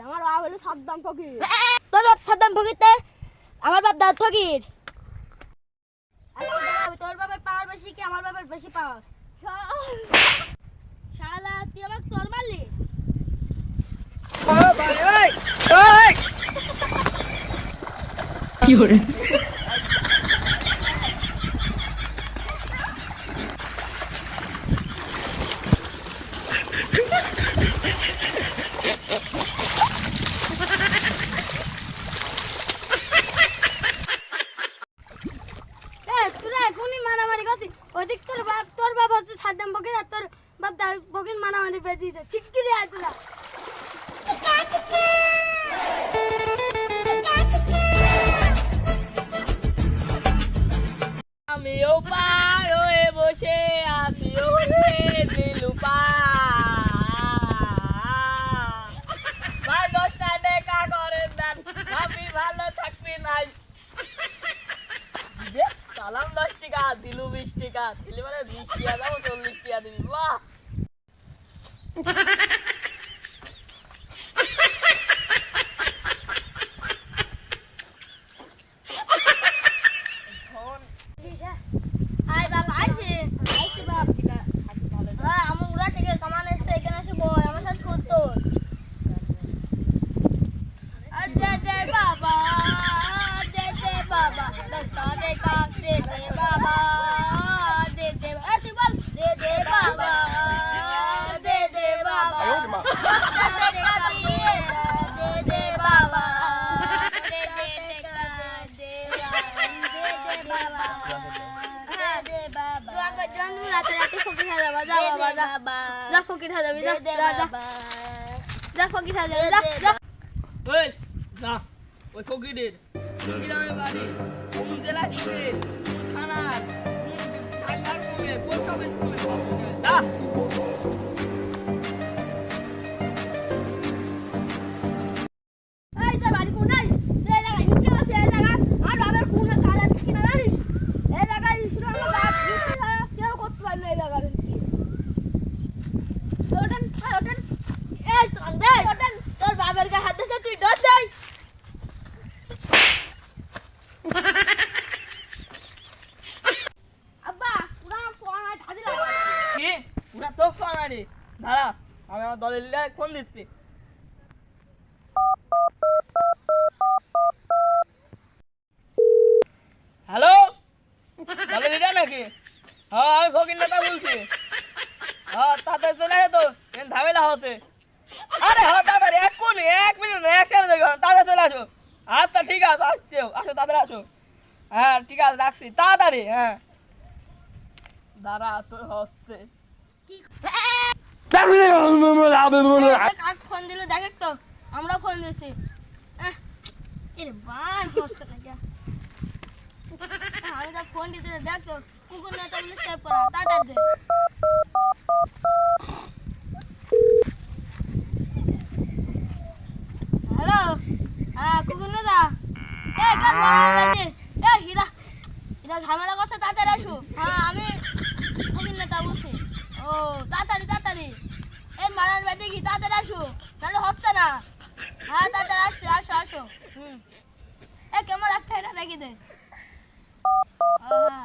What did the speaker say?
আমার কি বাবা হলো সাদ্দাম ফকির। তোর বাপ সাদ্দাম ফকিরতে আমার বাপ দাউদ ফকির। তোর বাবার পাওয়ার বেশি কি আমার বাবার বেশি পাওয়ার শালা তুই আমাকে চল মারলি? এ তোরা ওদিক তোর বাপ তোর বাপ হচ্ছে সাদ্দাম ফকির আর তোর বাপ দাউদ ফকির মারামারি বেঁধিয়েছে ঠিক কি রে তোরা। আমিও পার হয়ে বসে আছি ওকে দিলু ভাই দশটা দেখা করেন দেন আপনি ভালো থাকবি নাই দে, সালাম দশ টাকা দিলু বিশ মানে বিশ টাকা দাও চল্লিশ টাকা দিবি বাহ! ফোন আয় বাবা আইছি আইছি বাপ হ্যাঁ আমার উড়া থেকে কামান এসছে এখানে এসে বল আমার সাথে ছোট দে দে বাবা দে দে বাবা দশটা দেখা দে দে বাবা দে দে এ তুই বল দে দে বাবা দে দে বাবা দশটা দেখা দিয়ে দে দে বাবা দে দে দেখা দে দে বাবা হ্যাঁ দে বাবা তুই আগে জান তুমি রাতে রাতে ফকির যাবা যা বাবা যা। যা ফকির যাবি যা যা যা। যা ফকির যাবি যা যা। ওই না ওই ফকিরের। গ্রামের বাড়ি কোন জেলা ছিল কোন থানার? কোন থানার কোনে পোস্ট অফিস কোনে তুই ডর যাই। আব্বা পুরা আমি আমার দলের লিডার ফোন হ্যালো? নাকি? হ্যাঁ আমি ফকির বলছি। হ্যাঁ তাড়াতাড়ি চলে আসে তো ঝামেলা হচ্ছে। আরে হ্যাঁ তাড়াতাড়ি এক এক মিনিট এক সেকেন্ড দেখো তাড়াতাড়ি চলে আসো। আচ্ছা ঠিক আছে আসছি আসো তাড়াতাড়ি আসো। হ্যাঁ ঠিক আছে রাখছি তাড়াতাড়ি হ্যাঁ। দাঁড়া তোর হচ্ছে। ফোন দিল দেখ তো আমরা ফোন দিয়েছি। এরে হচ্ছে না যা। আমি তো ফোন দিতে দেখ তো কুকুর সেভ করা। তাড়াতাড়ি দে হ্যালো হ্যাঁ কুকুর নেতা এ কার মারামারি এ হীরা হীরা ঝামেলা করছে তাড়াতাড়ি আসো। হ্যাঁ আমি কুকুর নেতা বলছি। ও তাড়াতাড়ি তাড়াতাড়ি। এই মারান বাড়ি কি তাড়াতাড়ি আসো। নাহলে হচ্ছে না। হ্যাঁ তাড়াতাড়ি আসো আসো আসো। হুম। এ কেমন একটা এটা দেখি দে। হ্যাঁ।